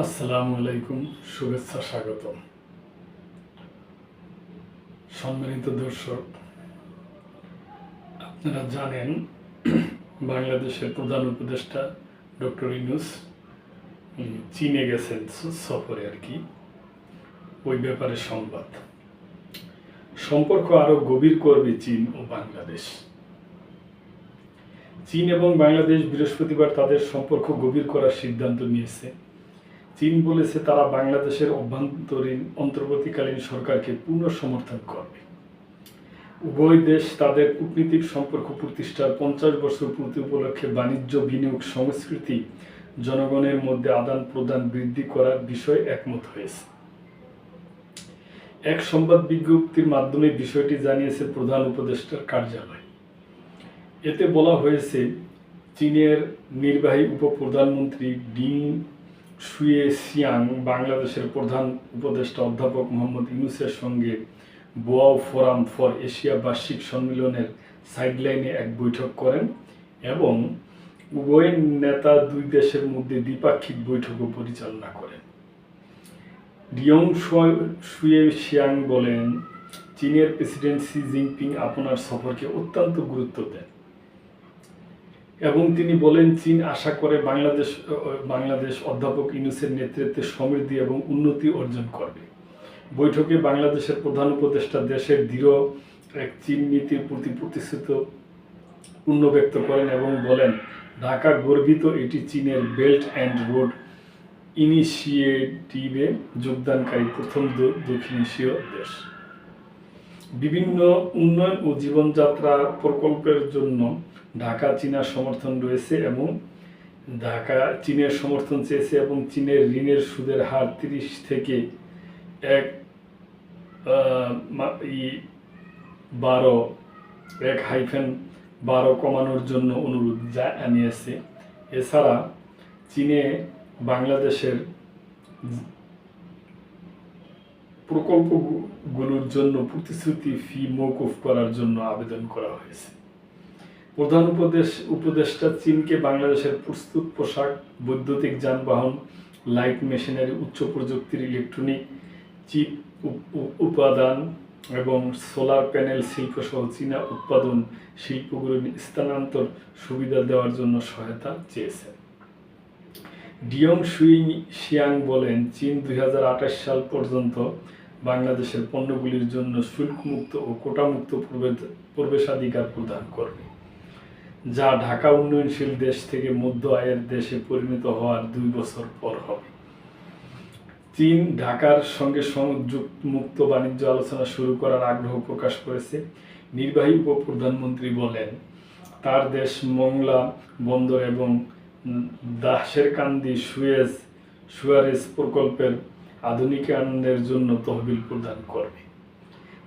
আসসালামু আলাইকুম, শুভেচ্ছা স্বাগত সম্মানিত দর্শক, আপনারা জানেন বাংলাদেশের প্রধান উপদেষ্টা ডক্টর ইনুস চীনে গেছেন সফরে আর কি। ওই ব্যাপারে সংবাদ। সম্পর্ক আরও গভীর করবে চীন ও বাংলাদেশ। চীন এবং বাংলাদেশ বৃহস্পতিবার তাদের সম্পর্ক গভীর করার সিদ্ধান্ত নিয়েছে। চীন বলেছে তারা বাংলাদেশের অভ্যন্তরীণ অন্তর্বর্তীকালীন সরকারকে পূর্ণ সমর্থন করবে। উভয় দেশ তাদের কূটনীতিক সম্পর্ক প্রতিষ্ঠার পঞ্চাশ বছর পূর্তি উপলক্ষে বাণিজ্য, বিনিয়োগ, সংস্কৃতি, জনগণের মধ্যে আদান প্রদান বৃদ্ধি করার বিষয়ে একমত হয়েছে। এক সংবাদ বিজ্ঞপ্তির মাধ্যমে বিষয়টি জানিয়েছে প্রধান উপদেষ্টার কার্যালয়। এতে বলা হয়েছে, চীনের নির্বাহী উপপ্রধানমন্ত্রী ডিং শুয়ে সিয়াং বাংলাদেশের প্রধান উপদেষ্টা অধ্যাপক মোহাম্মদ ইউনুসের সঙ্গে বোয়াও ফোরাম ফর এশিয়া বার্ষিক সম্মেলনের সাইডলাইনে এক বৈঠক করেন এবং উভয় নেতা দুই দেশের মধ্যে দ্বিপাক্ষিক বৈঠকও পরিচালনা করেন। রিয়ং শুয়ে শিয়াং বলেন, চীনের প্রেসিডেন্ট সি জিনপিং আপনার সফরকে অত্যন্ত গুরুত্ব দেন। এবং তিনি বলেন, চীন আশা করে বাংলাদেশ বাংলাদেশ অধ্যাপক ইউনুসের নেতৃত্বে সমৃদ্ধি এবং উন্নতি অর্জন করবে। বৈঠকে বাংলাদেশের প্রধান উপদেষ্টা দেশের দৃঢ় এক চীন নীতির প্রতি প্রতিশ্রুত পূর্ণ ব্যক্ত করেন এবং বলেন, ঢাকা গর্বিত এটি চীনের বেল্ট অ্যান্ড রোড ইনিশিয়েটিভে যোগদানকারী প্রথম দক্ষিণ এশীয় দেশ। বিভিন্ন উন্নয়ন ও জীবনযাত্রা প্রকল্পের জন্য ঢাকা, চীনার সমর্থন রয়েছে এবং ঢাকা, চীনের সমর্থন চেয়েছে এবং চীনের ঋণের সুদের হার তিরিশ থেকে এক বারো, এক হাইফেন বারো কমানোর জন্য অনুরোধ জানিয়েছে। এছাড়া চীনে বাংলাদেশের প্রকল্পগুলোর জন্য প্রতিশ্রুতি ফি মৌকুফ করার জন্য আবেদন করা হয়েছে। প্রধান উপদেশ, উপদেষ্টা চীনকে বাংলাদেশের প্রস্তুত পোশাক, বৈদ্যুতিক যানবাহন, লাইট মেশিনারি, উচ্চ প্রযুক্তির ইলেকট্রনিক চিপ, উপ- উপ- উপাদান এবং সোলার প্যানেল শিল্প সহ চীনা উৎপাদন শিল্পগুলো স্থানান্তর সুবিধা দেওয়ার জন্য সহায়তা চেয়েছেন। ডিয়ং সুইং শিয়াং বলেন, চীন দুই হাজার আঠাশ সাল পর্যন্ত বাংলাদেশের পণ্যগুলির জন্য শুল্কমুক্ত ও কোটামুক্ত প্রবে- প্রবেশাধিকার প্রদান করবে যা ঢাকা উন্নয়নশীল দেশ থেকে মধ্য আয়ের দেশে পরিণত হওয়ার দুই বছর পর হবে। চীন ঢাকার সঙ্গে মুক্ত বাণিজ্য আলোচনা শুরু করার আগ্রহ প্রকাশ করেছে। নির্বাহী উপপ্রধানমন্ত্রী বলেন, তার দেশ মংলা বন্দর এবং দাসের কান্দি সুয়েজ সুয়ারেজ প্রকল্পের আধুনিকায়নের জন্য তহবিল প্রদান করবে।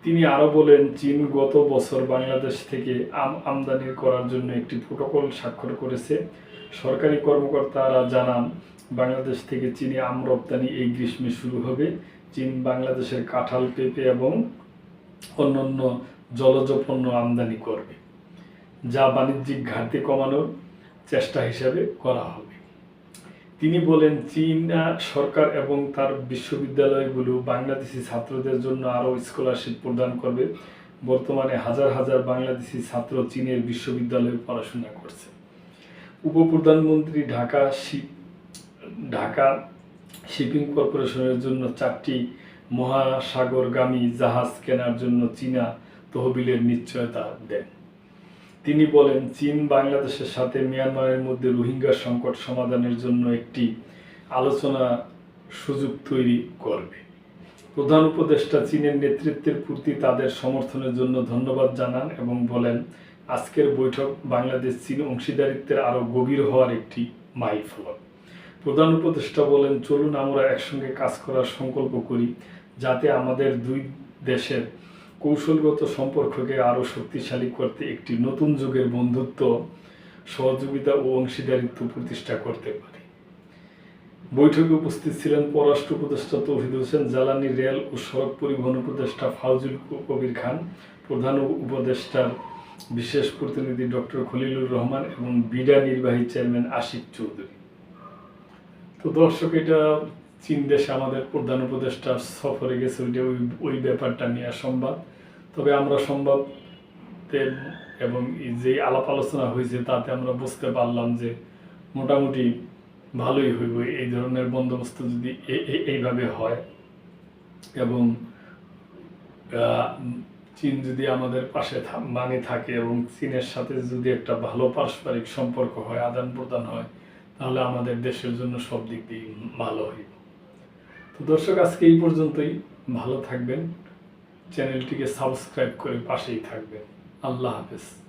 তিনি আরও বলেন, চীন গত বছর বাংলাদেশ থেকে আম, আমদানি করার জন্য একটি প্রোটোকল স্বাক্ষর করেছে। সরকারি কর্মকর্তারা জানান, বাংলাদেশ থেকে চীনে আম রপ্তানি এই গ্রীষ্মে শুরু হবে। চীন বাংলাদেশের কাঁঠাল, পেঁপে এবং অন্যান্য জলজ পণ্য আমদানি করবে, যা বাণিজ্যিক ঘাটতি কমানোর চেষ্টা হিসাবে করা হবে। তিনি বলেন, চীনা সরকার এবং তার বিশ্ববিদ্যালয়গুলো বাংলাদেশি ছাত্রদের জন্য আরও স্কলারশিপ প্রদান করবে। বর্তমানে হাজার হাজার বাংলাদেশি ছাত্র চীনের বিশ্ববিদ্যালয়ে পড়াশোনা করছে। উপপ্রধানমন্ত্রী ঢাকা শি- ঢাকা শিপিং কর্পোরেশনের জন্য চারটি মহাসাগরগামী জাহাজ কেনার জন্য চীনা তহবিলের নিশ্চয়তা দেন। তিনি বলেন, চীন বাংলাদেশের সাথে মিয়ানমারের মধ্যে রোহিঙ্গা সংকট সমাধানের জন্য একটি আলোচনা সুযোগ তৈরি করবে। প্রধান উপদেষ্টা চীনের নেতৃত্বের প্রতি তাদের সমর্থনের জন্য ধন্যবাদ জানান এবং বলেন, আজকের বৈঠক বাংলাদেশ চীন অংশীদারিত্বের আরও গভীর হওয়ার একটি মাইলফলক। প্রধান উপদেষ্টা বলেন, চলুন আমরা একসঙ্গে কাজ করার সংকল্প করি যাতে আমাদের দুই দেশের কৌশলগত সম্পর্ককে আরও শক্তিশালী করতে একটি নতুন যুগের বন্ধুত্ব, সহযোগিতা ও অংশীদারিত্ব প্রতিষ্ঠা করতে পারি। বৈঠকে উপস্থিত ছিলেন পররাষ্ট্র উপদেষ্টা তৌহিদ হোসেন, জ্বালানি, রেল ও সড়ক পরিবহন উপদেষ্টা ফাউজুল কবির খান, প্রধান উপদেষ্টার বিশেষ প্রতিনিধি ডক্টর খলিলুর রহমান এবং বিডা নির্বাহী চেয়ারম্যান আশিক চৌধুরী। তো দর্শক, এটা চীন দেশে আমাদের প্রধান উপদেষ্টা সফরে গেছে ওইটা ওই ওই ব্যাপারটা নেওয়া সম্ভব তবে আমরা সংবাদ এবং যে আলাপ আলোচনা হয়েছে, তাতে আমরা বুঝতে পারলাম যে মোটামুটি ভালোই হইব। এই ধরনের বন্দোবস্ত যদি এইভাবে হয় এবং চীন যদি আমাদের পাশে মানে থাকে এবং চীনের সাথে যদি একটা ভালো পারস্পরিক সম্পর্ক হয় আদান প্রদান হয়, তাহলে আমাদের দেশের জন্য সব দিক দিয়ে ভালো হইব। তো দর্শক আজকে এই পর্যন্তই। ভালো থাকবেন। চ্যানেলটিকে সাবস্ক্রাইব করে পাশেই থাকবেন। আল্লাহ হাফেজ।